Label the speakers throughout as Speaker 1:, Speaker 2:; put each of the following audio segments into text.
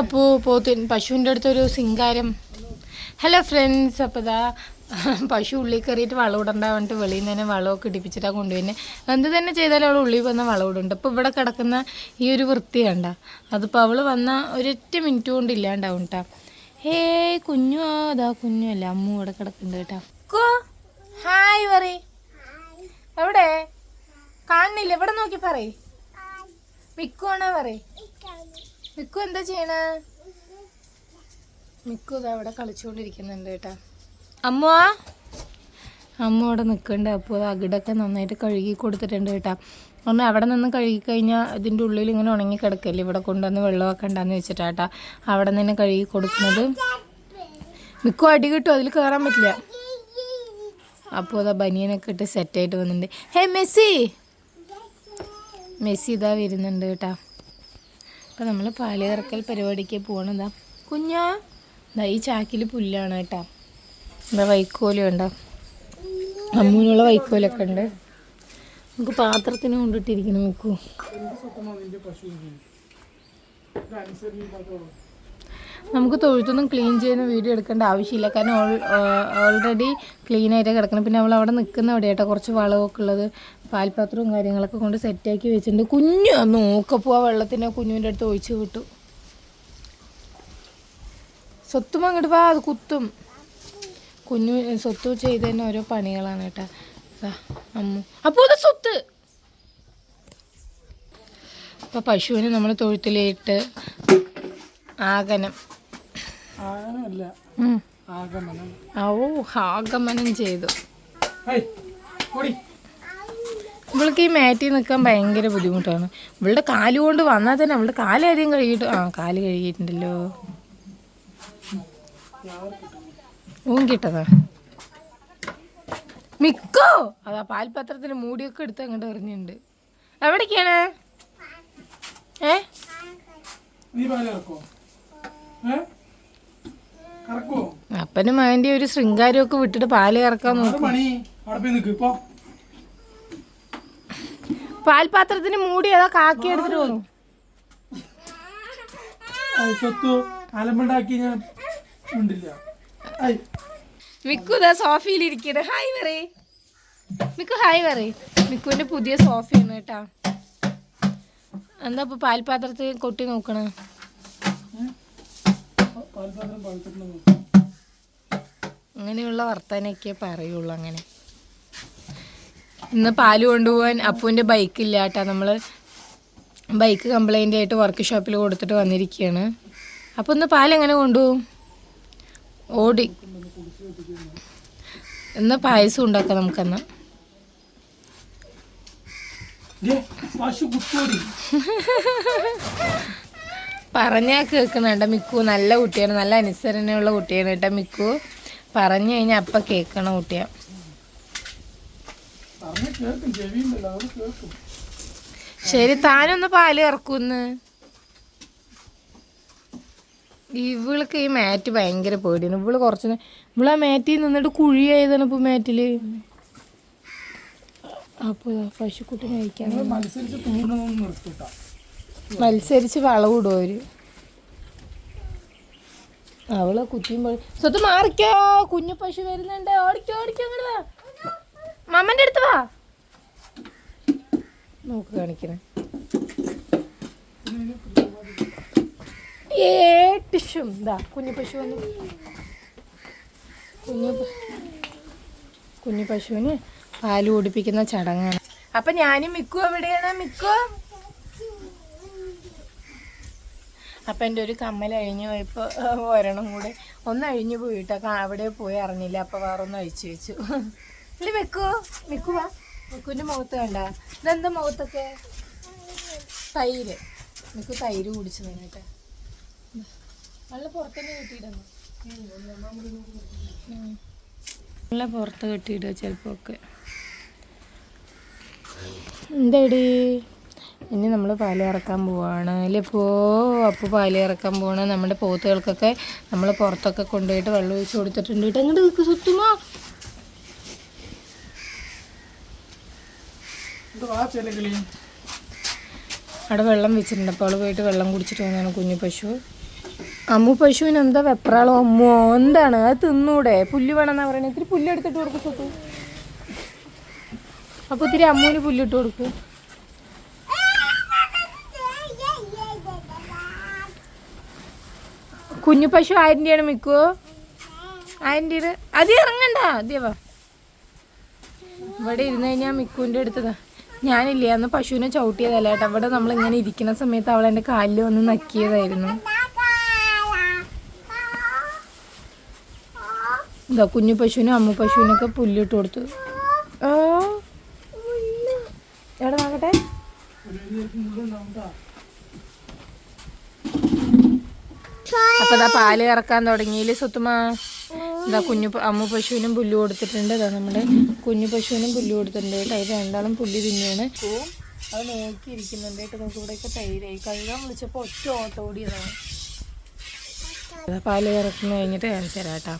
Speaker 1: അപ്പോ പോത്തിൻ പശുവിന്റെ അടുത്തൊരു സിംഗാരം. ഹലോ ഫ്രണ്ട്സ് അപ്പോൾ ഇതാ പശു ഉള്ളിൽ കയറിയിട്ട് വളം വന്നിട്ട് വെളിയിൽ നിന്ന് തന്നെ വളമൊക്കെ ഇടിപ്പിച്ചിട്ടാണ് കൊണ്ടുവന്നെ എന്ത് തന്നെ ചെയ്താലും അവൾ ഉള്ളിൽ വന്ന വളം ഇടുന്നുണ്ട്. അപ്പോൾ ഇവിടെ കിടക്കുന്ന ഈ ഒരു വൃത്തി കണ്ട. അതിപ്പോൾ അവൾ വന്ന ഒരൊറ്റ മിനിറ്റ് കൊണ്ട് ഇല്ലാണ്ടാവും കേട്ടോ ഹേ കുഞ്ഞു. അതാ കുഞ്ഞു അല്ല. അമ്മു ഇവിടെ കിടക്കുന്നുണ്ട് കേട്ടോ. ഹായ് പറ എവിടെ കാണുന്നില്ല? ഇവിടെ നോക്കി പറയ്. മിക്കുവാണോ പറയ്? മിക്കു എന്താ ചെയ്യണ? മിക്കു ഇതാ അവിടെ കളിച്ചുകൊണ്ടിരിക്കുന്നുണ്ട് കേട്ടാ. അമ്മ? അമ്മ അവിടെ നിൽക്കുന്നുണ്ട് അപ്പോൾ അകിടൊക്കെ നന്നായിട്ട് കഴുകി കൊടുത്തിട്ടുണ്ട് കേട്ടാ. ഒന്ന് അവിടെ നിന്ന് കഴുകി കഴിഞ്ഞാൽ ഇതിന്റെ ഉള്ളിൽ ഇങ്ങനെ ഉണങ്ങി കിടക്കല്ലേ? ഇവിടെ കൊണ്ടുവന്ന് വെള്ളമൊക്കെ ഉണ്ടാന്ന് വെച്ചിട്ടാട്ടാ അവിടെ നിന്ന് കഴുകി കൊടുക്കുന്നത്. മിക്കു അടി കിട്ടും അതിൽ കയറാൻ പറ്റില്ല. അപ്പോൾ അതാ ബനിയനൊക്കെ ഇട്ട് സെറ്റായിട്ട് വന്നിട്ടുണ്ട്. ഹേ മെസ്സി. മെസ്സി ഇതാ വരുന്നുണ്ട് കേട്ടാ. അപ്പം നമ്മൾ പാൽ കറക്കൽ പരിപാടിക്ക് പോകണതാ കുഞ്ഞാ ഈ ചാക്കിൽ പുല്ലാണ് കേട്ടാ. എന്താ വൈക്കോലും ഉണ്ടോ അമ്മൂനുള്ള വൈക്കോലൊക്കെ ഉണ്ട്. നമുക്ക് പാത്രത്തിന് കൊണ്ടിട്ടിരിക്കണം നോക്കൂ നമുക്ക് തൊഴുത്തൊന്നും ക്ലീൻ ചെയ്യുന്ന വീഡിയോ എടുക്കേണ്ട ആവശ്യമില്ല. കാരണം ഓൾറെഡി ക്ലീൻ ആയിട്ട് കിടക്കണം. പിന്നെ അവൾ അവിടെ നിൽക്കുന്ന അവിടെ കേട്ടോ കുറച്ച് വളമൊക്കെ ഉള്ളത്. പാൽപാത്രവും കാര്യങ്ങളൊക്കെ കൊണ്ട് സെറ്റാക്കി വെച്ചിട്ടുണ്ട്. കുഞ്ഞു നോക്കപ്പോ ആ വെള്ളത്തിനെ കുഞ്ഞുവിന്റെ അടുത്ത് ഒഴിച്ചു വിട്ടു. സ്വത്തും അങ്ങോട്ട് വാ അത് കുത്തും. കുഞ്ഞു സ്വത്ത് ചെയ്ത് തന്നെ ഓരോ പണികളാണ് കേട്ടാ. അമ്മ. അപ്പോൾ അത് സ്വത്ത്. അപ്പോൾ പശുവിനെ നമ്മൾ തൊഴുത്തിലിട്ട് ആകനം ഓ ആഗമനം. ചെയ്തു.
Speaker 2: ഓടി.
Speaker 1: ഇവൾക്ക് ഈ മാറ്റി നിൽക്കാൻ ഭയങ്കര ബുദ്ധിമുട്ടാണ്. ഇവളുടെ കാൽ കൊണ്ട് വന്നാൽ തന്നെ അവളുടെ കാൽ ആദ്യം കഴുകിയിട്ട് ആ കാൽ കഴുകിയിട്ടുണ്ടല്ലോ. ഊൻ കിട്ടതാ. മിക്കോ? അതാ പാൽപത്രത്തിന് മൂടിയൊക്കെ എടുത്ത് അങ്ങോട്ട് എറിഞ്ഞിട്ടുണ്ട്. എവിടേക്കാണ്? ഏ? അപ്പനും മകന്റെ ഒരു ശൃംഗാരമൊക്കെ വിട്ടിട്ട് പാൽ കറക്കാൻ നോക്കും. പാൽപാത്രത്തിന് മൂടി അതാ കാക്കി എടുത്തിട്ട് പോകുന്നു
Speaker 2: അത് സ്വത്തു അലമ്പുണ്ടാക്കി ഞാൻ ഉണ്ടില്ല. ഐ.
Speaker 1: മിക്കു ഇതാ സോഫയിൽ ഇരിക്കണ. ഹായ് പറയേ മിക്കു ഹായ് പറയേ മിക്കുവിന്റെ പുതിയ സോഫയാണ് കേട്ടാ. എന്താ ഇപ്പൊ പാൽപാത്രത്തിൽ കൊട്ടി നോക്കണ? അങ്ങനെയുള്ള വർത്തനൊക്കെ പറയുള്ളൂ അങ്ങനെ. ഇന്ന് പാൽ കൊണ്ടുപോകാൻ അപ്പുവിന്റെ ബൈക്കില്ല കേട്ടോ നമ്മൾ ബൈക്ക് കംപ്ലൈന്റ് ആയിട്ട് വർക്ക് ഷോപ്പിൽ കൊടുത്തിട്ട് വന്നിരിക്കുകയാണ് അപ്പോൾ ഇന്ന് പാൽ എങ്ങനെ കൊണ്ടുപോകും? ഓടി. ഇന്ന് പായസം ഉണ്ടാക്കാം നമുക്കെന്ന്. പറഞ്ഞാൽ കേൾക്കണണ്ട മിക്കു. നല്ല കുട്ടിയാണ്. നല്ല അനുസരണയുള്ള കുട്ടിയാണ് കേട്ടോ മിക്കു. പറഞ്ഞു കഴിഞ്ഞാൽ അപ്പം കേൾക്കണ കുട്ടിയാണ്
Speaker 2: പറഞ്ഞ കേൾക്കും ചെവിയുണ്ടല്ലോ അത് കേൾക്കും.
Speaker 1: ശരി താനൊന്ന് പാൽ ഇറക്കുന്ന് ഇവൾക്ക് ഈ മാറ്റ് ഭയങ്കര പേടിയാണ്. ഇവൾ കുറച്ച് ഇവൾ ആ മാറ്റിൽ നിന്നിട്ട് കുഴിയായതാണ് ഇപ്പൊ മാറ്റിൽ. അപ്പൊ പശുക്കുട്ടി കഴിക്കാൻ
Speaker 2: മത്സരിച്ച്
Speaker 1: വളവിടും അവർ. അവളെ കുത്തിയും സ്വത്ത് മാറിക്കോ. കുഞ്ഞു പശു വരുന്നുണ്ട്. ഓടിക്കോ ഓടിക്കോ അങ്ങോട്ട് മമ്മന്റെ അടുത്ത് വാ. നോക്ക് കാണിക്കണേ. ഏട്ടിഷും ഇതാ കുഞ്ഞു പശു വന്നു. കുഞ്ഞു കുഞ്ഞു പശുവിന് പാൽ കുടിപ്പിക്കുന്ന ചടങ്ങാണ്. അപ്പൊ ഞാനും മിക്കു എവിടെയാണ്? മിക്കു? അപ്പം എന്റെ ഒരു കമ്മൽ അഴിഞ്ഞു പോയപ്പോൾ ഒരെണ്ണം കൂടെ ഒന്ന് അഴിഞ്ഞു പോയിട്ടോ അവിടെ പോയി അറിഞ്ഞില്ല. അപ്പോൾ വേറൊന്ന് അഴിച്ചു വെച്ചു. ഇല്ല വെക്കോ. വെക്കുവാ. വെക്കുവിന്റെ മുഖത്ത് കണ്ട. ഇതെന്താ മുഖത്തൊക്കെ? തൈര്. മിക്കു തൈര് കുടിച്ചു നിന്നിട്ട്. നല്ല പുറത്തന്നെ കെട്ടിയിടുന്നു. നല്ല പുറത്ത് കെട്ടിയിടുക ചിലപ്പോൾ എന്താടി? ഇനി നമ്മൾ പാൽ ഇറക്കാൻ പോവാണ്. അല്ലേ പോ. അപ്പോൾ പാൽ ഇറക്കാൻ പോവാണ്. നമ്മുടെ പോത്തുകൾക്കൊക്കെ നമ്മൾ പുറത്തൊക്കെ കൊണ്ടുപോയിട്ട് വെള്ളം ഒഴിച്ച് കൊടുത്തിട്ടുണ്ട്. കേട്ടോ അങ്ങോട്ട് സുത്തുമോ
Speaker 2: ഇത് വാ ചെലകിളി
Speaker 1: അവിടെ വെള്ളം വെച്ചിട്ടുണ്ട്. അപ്പോൾ അവൾ പോയിട്ട് വെള്ളം കുടിച്ചിട്ട് വന്നതാണ് കുഞ്ഞു പശു. അമ്മു പശുവിന് എന്താ വെപ്രാളോ? അമ്മോ എന്താണ്? അത് തിന്നൂടെ? പുല്ല് വേണമെന്നാ പറയണേ. ഇത്തിരി പുല്ലെടുത്തിട്ട് കൊടുക്കും സ്വത്ത് അപ്പൊ ഇത്തിരി അമ്മുവിന് പുല്ലിട്ട് കൊടുക്കും. കുഞ്ഞു പശു ആയിരന്റെയാണ് മിക്കുവോ ആയിരന്റെ അത് ഇറങ്ങണ്ട. അതേവാ ഇവിടെ ഇരുന്ന് കഴിഞ്ഞാൽ മിക്കുവിന്റെ അടുത്തതാ. ഞാനില്ലേ അന്ന് പശുവിനെ ചവിട്ടിയതല്ല കേട്ടോ അവിടെ നമ്മൾ ഇങ്ങനെ ഇരിക്കുന്ന സമയത്ത് അവൾ എന്റെ കാലിൽ വന്ന് നക്കിയതായിരുന്നു. എന്താ കുഞ്ഞു പശുവിനും അമ്മ പശുവിനൊക്കെ പുല്ലിട്ട് കൊടുത്തു. ആ എവിടെ നോക്കട്ടെ അപ്പൊ പാൽ ഇറക്കാൻ തുടങ്ങിയില്ലേ സ്വത്തുമാ ഇതാ കുഞ്ഞു അമ്മ പശുവിനും പുല്ല് കൊടുത്തിട്ടുണ്ട്. ഇതാ നമ്മുടെ കുഞ്ഞു പശുവിനും പുല്ല് കൊടുത്തിട്ടുണ്ട്. കേട്ടോ ഇത് രണ്ടാളും പുല്ല് തിന്നെയാണ് അത് നോക്കിയിരിക്കുന്നുണ്ട്. കേട്ടോ നമുക്ക് ഇവിടെയൊക്കെ തൈരായി. കഴുകാൻ വിളിച്ചപ്പോൾ ഒറ്റ ഓട്ടം ഓടിയതാണ്. ഇതാ പാൽ ഇറക്കുന്ന കഴിഞ്ഞിട്ട് കാണിച്ചു തരാം കേട്ടോ.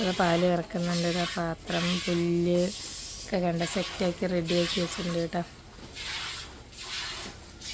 Speaker 1: അതാ പാൽ ഇറക്കുന്നുണ്ട് ഇതാ പാത്രം പുല്ല് ഒക്കെ കണ്ട സെറ്റാക്കി റെഡിയാക്കി വെച്ചിട്ടുണ്ട് കേട്ടോ.